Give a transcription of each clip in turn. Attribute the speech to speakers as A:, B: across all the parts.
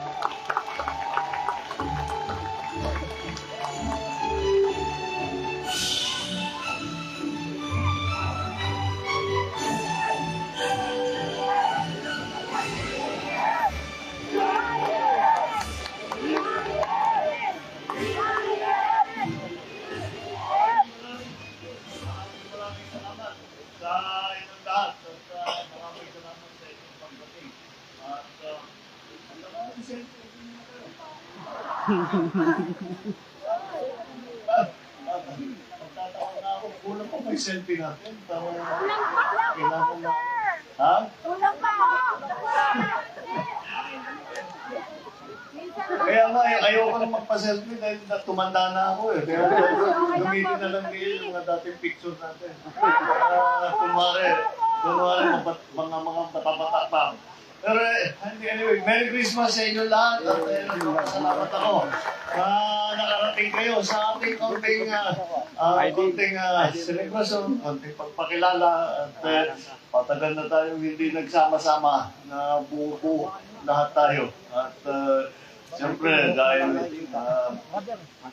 A: Maraming Ah, ah, Magtatawa na ako. Kulang pa may selfie natin. Para kailangan na. Ha? Kaya nga, eh, ayoko na magpa-selfie dahil tumanda na ako eh. Kaya gamitin na lang nila yung mga dating picture natin. Uh, kunwari, kunwari mga, mga, mga pa. Pero eh, anyway, Merry Christmas sa inyo lahat at eh, salamat ako na nakarating kayo sa ating konting, uh, uh, konting uh, celebration, konting pagpakilala at eh, patagal na tayo hindi nagsama-sama na buo-buo lahat tayo. At uh, siyempre dahil uh,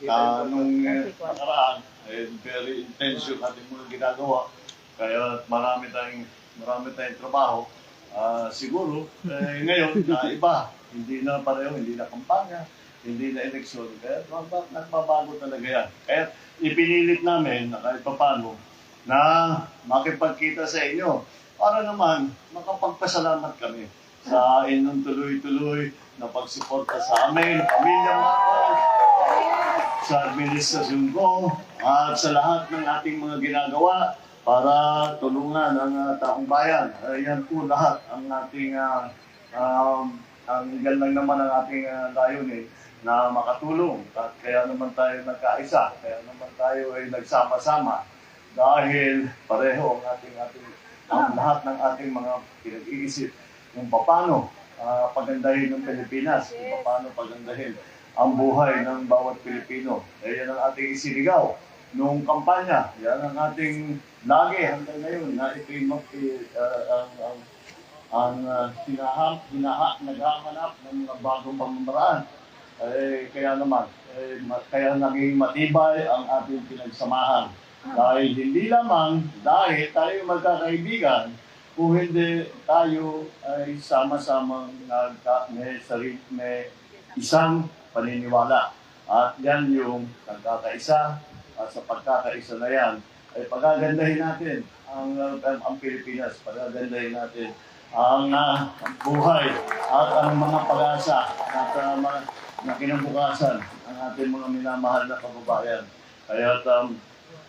A: uh, nung nakaraan, eh, very intense yung ating mga ginagawa. Kaya marami tayong, marami tayong trabaho. Ah, siguro, eh, ngayon, na iba. Hindi na pareho, hindi na kampanya, hindi na eleksyon. Kaya nagba- nagbabago talaga yan. Kaya ipinilit namin na kahit papano na makipagkita sa inyo para naman makapagpasalamat kami sa inyong tuloy-tuloy na pagsuporta sa amin, pamilya Marcos, sa administrasyon ko, at sa lahat ng ating mga ginagawa para tulungan ang ah, taong bayan. Ayan po lahat ang ating, ah, um, ang yan lang naman ang ating uh, layunin na makatulong. At kaya naman tayo nagkaisa, kaya naman tayo ay nagsama-sama dahil pareho ang ating ating ang lahat ng ating mga pinag-iisip kung paano ah, pagandahin ng Pilipinas, kung paano pagandahin ang buhay ng bawat Pilipino. Eh, yan ang ating isinigaw noong kampanya. Yan ang ating lagi hanggang ngayon na ito'y mag, eh, ah, ang, ang, ang uh, hinaham, hinaha, naghahanap ng mga bagong pamamaraan. Eh, kaya naman, eh, kaya naging matibay ang ating pinagsamahan. Dahil hindi lamang dahil tayo magkakaibigan, kung hindi tayo ay sama-samang nagka, may, sarili, may isang paniniwala. At yan yung nagkakaisa. At sa pagkakaisa na yan, ay pagagandahin natin ang, ang, ang Pilipinas. Pagagandahin natin ang ang buhay at ang mga pag-asa at uh, mga, na kinabukasan ng ating mga minamahal na kababayan. Kaya um,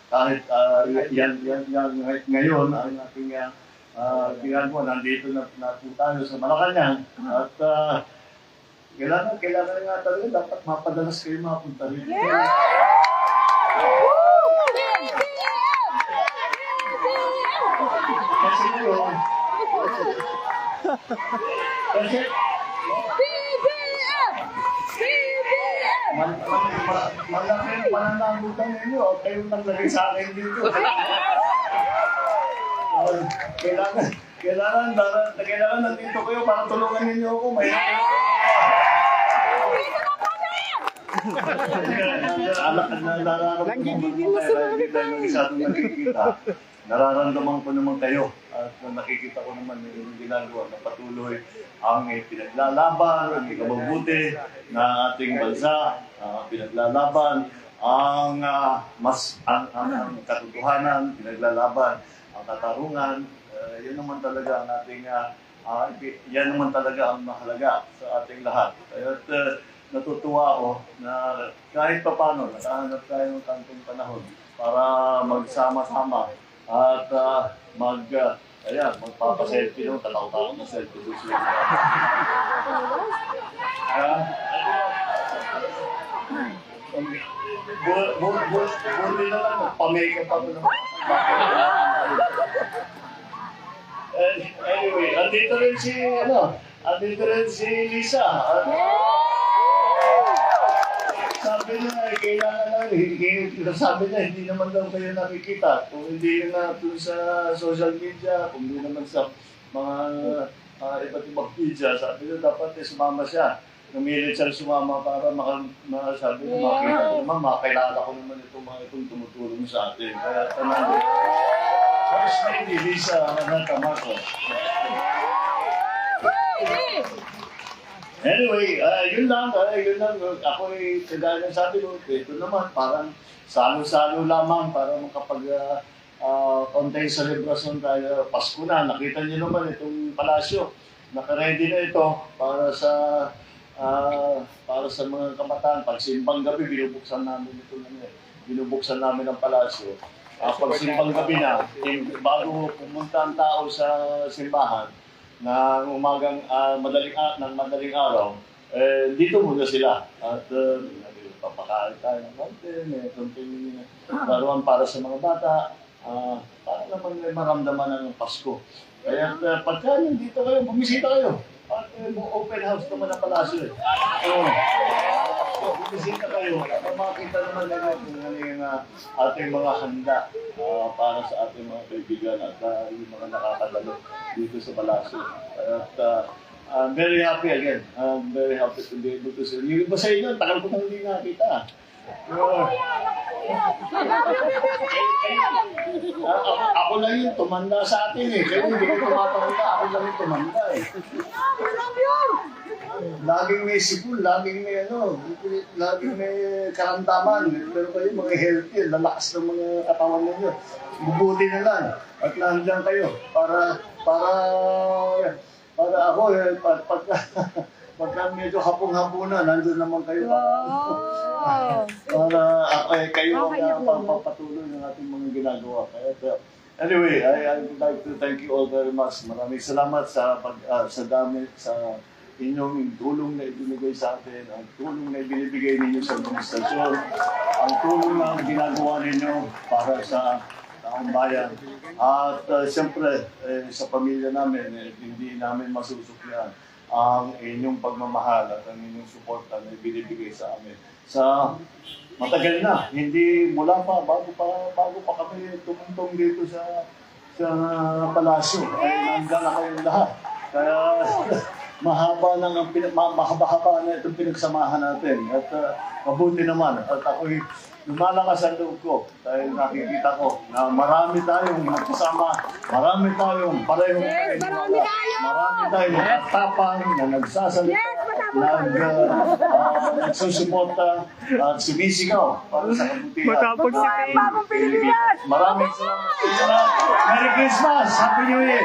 A: kahit ah, yan, yan, yan, ngayon ang ating uh, uh, ginagawa, nandito na, na tayo sa Malacanang at uh, kailangan, kailangan nga talaga dapat mapadalas kayo mapunta rito. Kasi kasi mal, mal, mal, malaki ang pananagutan ninyo. Kayo naglagay sa akin dito. Uh, kailangan, kailangan, kailangan nandito kayo para tulungan ninyo ako. May Nararamdaman ko naman kayo. At nakikita ko naman yung ginagawa na patuloy ang pinaglalaban, ang ikababuti na ating bansa, ah, pinaglalaban ang ah, mas ang, ang, ang katotohanan, pinaglalaban ang katarungan. Eh, yun naman talaga ang ating ah, ah, yan naman talaga ang mahalaga sa ating lahat. At uh, natutuwa ako na kahit pa paano, nakahanap tayo ng kantong panahon para magsama-sama at ah, mag, uh, ayan, magpapaselfie doon, tataw-taw na selfie doon sila. Ah, bu- bu- bu- Buti na lang, magpa-makeup pa. Eh, Anyway, andito rin si, ano, andito rin si Lisa. At sabi niya, eh, kailangan na, hindi, naman daw kayo nakikita. Kung hindi na doon sa social media, kung hindi naman sa mga uh, iba't ibang media, sabi niya, dapat eh, sumama siya. Namilit siya sumama para maka, makasabi ko, makita ko naman, makilala ko naman itong mga itong tumutulong sa atin. Kaya tanong ko, First Lady Lisa Anatamaco. Anyway, ah, yun lang, ah, yun lang. Ako ay kagaya sabi ko, ito naman, parang salo-salo lamang para makapag uh, uh, konting celebration tayo. Pasko na, nakita niyo naman itong palasyo. Nakaready na ito para sa ah, para sa mga kabataan. Pag simbang gabi, binubuksan namin ito na binubuksan namin ang palasyo. Ah, pag simbang gabi na, bago pumunta ang tao sa simbahan, na umagang ah, madaling a- ng madaling araw, eh, dito muna sila. At uh, papakain tayo ng konti, may konting laruan para sa mga bata, ah, para naman may maramdaman ng Pasko. Kaya uh, pagka nandito kayo, bumisita kayo. At uh, open house naman ang palasyo. eh. So, bumisita kayo at makakita naman nila kung ano yung ah, ating mga handa ah, para sa ating mga kaibigan at ah, yung mga nakakadalo dito sa palasyo. At uh, I'm very happy again. I'm very happy to be able to see. Yung iba sa inyo, tagal ko nang hindi nakita. Oo. Ah, ako, ako lang yung tumanda sa atin eh. Kayo hindi ko tumatanda. Ako lang yung tumanda eh. Laging may sipul, laging may ano, laging may karamdaman. Pero kayo mga healthy, lalakas ng mga katawan ninyo. Bubuti na lang. At nandiyan kayo para, para, para ako eh, pag, pag, pagka medyo hapong-hapunan, nandun naman kayo para,
B: Wow!
A: para eh, kayo ang uh,
B: naman.
A: pagpapatuloy ng ating mga ginagawa. Kaya, uh, anyway, I, I would like to thank you all very much. Maraming salamat sa pag, ah, sa dami, sa inyong tulong na ibinigay sa atin, ang tulong na ibinibigay ninyo sa administrasyon, ang tulong na ginagawa ninyo para sa taong bayan. At uh, siyempre, eh, sa pamilya namin, eh, hindi namin masusuklian ang inyong pagmamahal at ang inyong suporta na ibinibigay sa amin. Sa matagal na, hindi mula pa, bago pa, bago pa kami tumuntong dito sa sa palasyo. Ay, nandiyan na kayong lahat. Kaya mahaba ma- mahaba-haba na itong pinagsamahan natin. At uh, mabuti naman. At ako'y lumalakas ang loob ko dahil nakikita ko na marami tayong magkasama, marami tayong parehong
B: Yes, marami tayo!
A: Marami tayong nakatapang na nagsasalita,
B: Yes,
A: nag, uh, uh, nagsusuporta at sumisigaw para sa kabutihan.
C: Matapang si
B: Pilipinas!
A: Maraming salamat sa. Merry Christmas! Happy New Year!